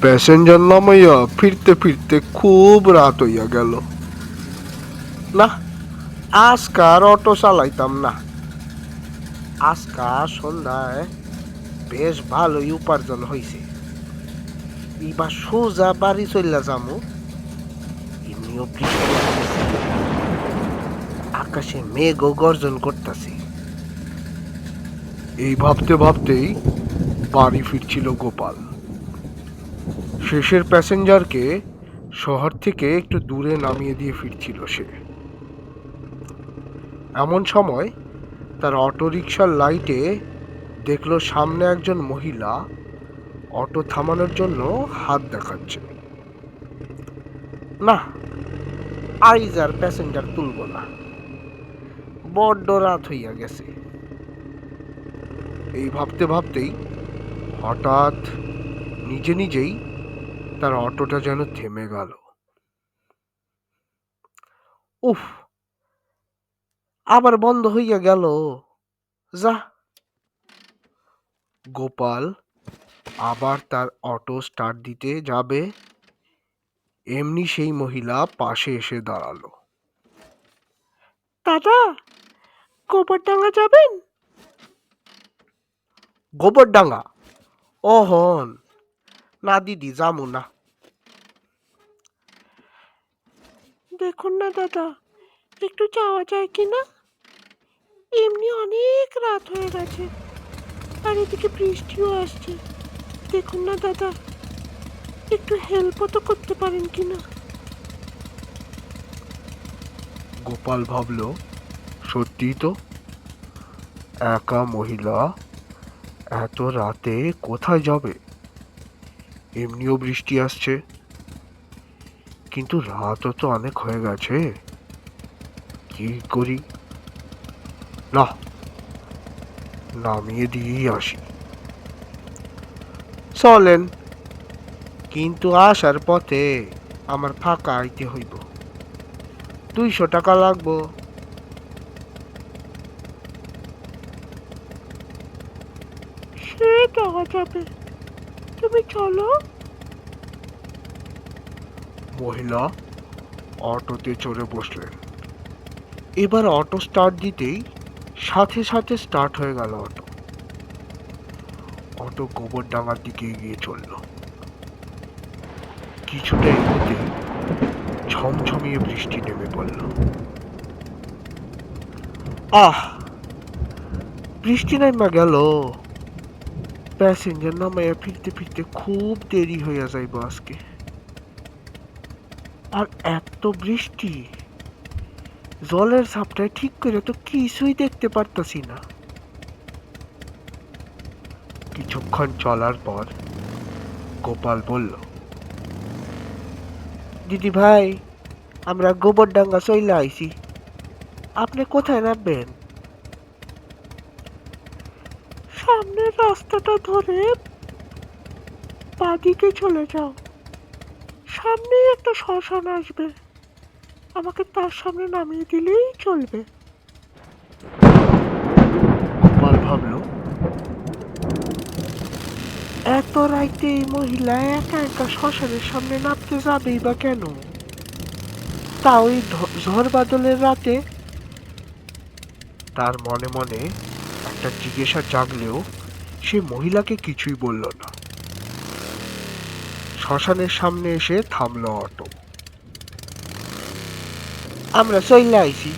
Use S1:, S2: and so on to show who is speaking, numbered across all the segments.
S1: Passenger নামাইয়া ফিরতে ফিরতে খুব রাত হইয়া গেল। না আজকার অটো চালাইতাম না। আজকার সন্ধ্যায় বেশ ভালোই উপার্জন হইছে। এবার সোজা বাড়ি চললা যামু। এমনিও। আকাশে মেঘও গর্জন করতেছে। এই ভাবতে ভাবতেই বাড়ি ফিরছিল গোপাল। শেষের প্যাসেঞ্জারকে শহর থেকে একটু দূরে নামিয়ে দিয়ে ফিরছিল সে। এমন সময় তার অটোরিকশার লাইটে দেখল সামনে একজন মহিলা অটো থামানোর জন্য হাত দেখাচ্ছে। না আইজ আর প্যাসেঞ্জার তুলব না। বড্ড রাত হইয়া গেছে। এই ভাবতে ভাবতেই হঠাৎ নিজে নিজেই তার অটোটা যেন থেমে গেল। উফ আবার বন্ধ হইয়া গেল। যা। গোপাল আবার তার অটো স্টার্ট দিতে যাবে। এমনি সেই মহিলা পাশে এসে দাঁড়াল। দাদা গোবরডাঙ্গা যাবেন? গোবরডাঙ্গা? ও হন না দিদি যামু না দেখুন না দাদা একটু যাওয়া যায় কি না এমনি অনেক রাত হয়ে গেছে আর এদিকে বৃষ্টিও আসছে দেখুন না দাদা একটু হেল্পও তো করতে পারেন কি না গোপাল ভাবল সত্যি তো একা মহিলা এত রাতে কোথায় যাবে এমনিও বৃষ্টি আসছে। কিন্তু রাতও তো অনেক হয়ে গেছে। কি করি? না, নামিয়ে দিয়েই আসি। চলেন, কিন্তু আসার পথে আমার ফাঁকা আইতে হইব। দুইশো টাকা লাগবো। সে দেওয়া যাবে। তুমি চলো। মহিলা, অটোতে চড়ে বসলেন। এবার অটো স্টার্ট দিতেই সাথে সাথে স্টার্ট হয়ে গেল অটো। অটো গোবরডাঙ্গার দিকে এগিয়ে চলল। কিছুটা এগোতে ঝমঝমিয়ে বৃষ্টি নেমে পড়ল। আহ! বৃষ্টি নাইমা গেল। প্যাসেঞ্জার নামাইয়া ফিরতে ফিরতে খুব দেরি হইয়া যাইব আজকে। আর এত বৃষ্টি, জলের সাপটায় ঠিক করে তো কিছুই দেখতে পারতাছি না। কিছুক্ষণ চলার পর গোপাল বলল, দিদি ভাই, আমরা গোবরডাঙ্গা চইলে আইছি। আপনি কোথায় নামবেন? সামনের রাস্তাটা ধরে বাদিকে চলে যাও। সামনেই একটা শ্মশান আসবে। আমাকে তার সামনে নামিয়ে দিলেই চলবে। গোপাল ভাবল। এত রাইতে এই মহিলা একা একা শ্মশানের সামনে নামতে যাবেই বা কেন? তাও এই ধ- ঝড় বাদলের রাতে? তার মনে মনে একটা জিজ্ঞাসা জাগলেও সে মহিলাকে কিছুই বলল না। শ্মশানের সামনে এসে থামলো অটো। আমরা চলে আইছি।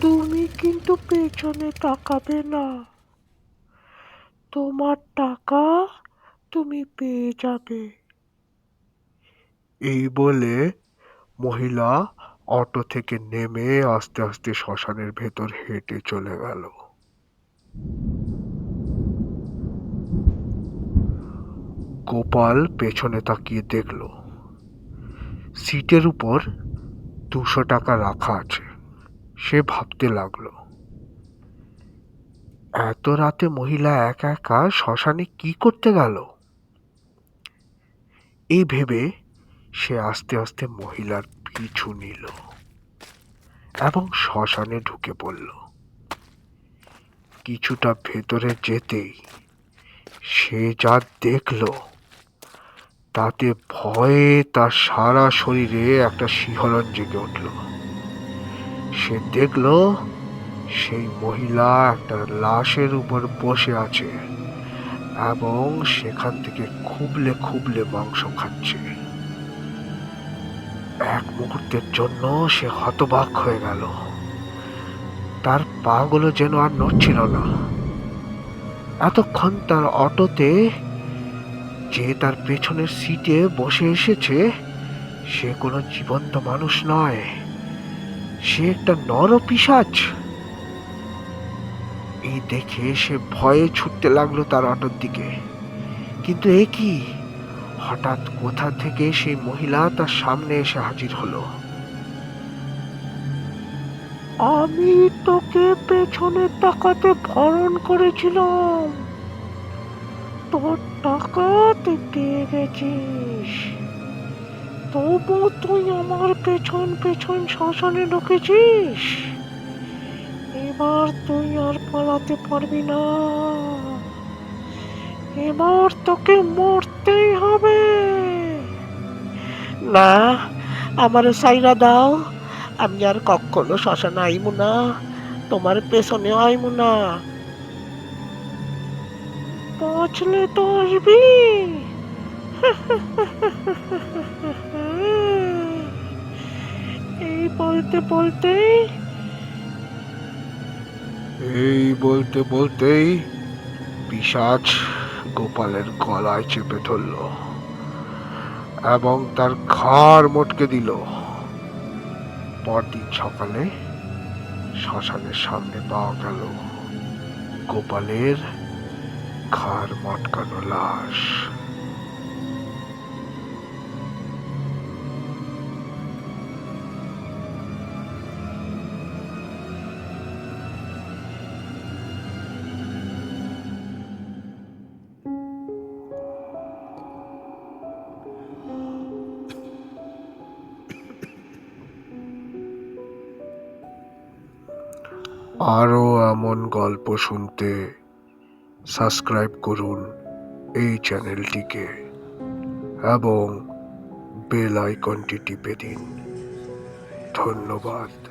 S1: তুমি কিন্তু পেছনে তাকাবে না। তোমার টাকা তুমি পেয়ে যাবে। এই বলে মহিলা অটো থেকে নেমে আস্তে আস্তে শ্মশানের ভেতর হেঁটে চলে গেল। গোপাল পেছনে তাকিয়ে দেখল, সিটের উপর দুশো টাকা রাখা আছে। সে ভাবতে লাগল, এত রাতে মহিলা একা একা শ্মশানে কি করতে গেল? এই ভেবে সে আস্তে আস্তে মহিলার পিছু নিল এবং শ্মশানে ঢুকে পড়ল।
S2: কিছুটা ভেতরে যেতেই সে যা দেখল, তাতে ভয়ে তার সারা শরীরে একটা শিহরণ জেগে উঠল। সে দেখল সেই মহিলা একটা লাশের উপর বসে আছে এবং সেখান থেকে খুবলে খুবলে মাংস খাচ্ছে। এক মুহূর্তের জন্য সে হতবাক হয়ে গেল। তার পাগুলো যেন আর নড়ছিল না। এতক্ষণ তার অটোতে যে তার পেছনের সিটে বসে এসেছে, সে কোনো জীবন্ত মানুষ নয়। সে একটা নর পিসাচ এই দেখে সে ভয়ে ছুটতে লাগল তার অটোর দিকে। কিন্তু এ কি? হঠাৎ কোথা থেকে সেই মহিলা তার সামনে এসে হাজির হলো?
S1: আমি তোকে পেছনে তাকাতে ভরণ করেছিলাম। তোর টাকা তুই পেয়ে গেছিস। তবু তুই আমার পেছন পেছন শ্মশানে ঢুকেছিস। এবার তুই আর পালাতে পারবি না। এবার তোকে মরতেই হবে। না আমার সাইরা দাও। আমি আর কখনো শ্মশানে আইমু না। তোমার পেছনে আইমু না। বাঁচলে তো আসবি। এই বলতে বলতেই
S2: এই বলতে বলতেই পিসাচ গোপালের গলায় চেপে ধরল এবং তার ঘাড় মটকে দিল। পরদিন সকালে শ্মশানের সামনে পাওয়া গেল গোপালের ঘাড় মটকানো লাশ। আরও এমন গল্প শুনতে সাবস্ক্রাইব করুন এই চ্যানেলটিকে এবং বেল আইকনটি টিপে দিন। ধন্যবাদ।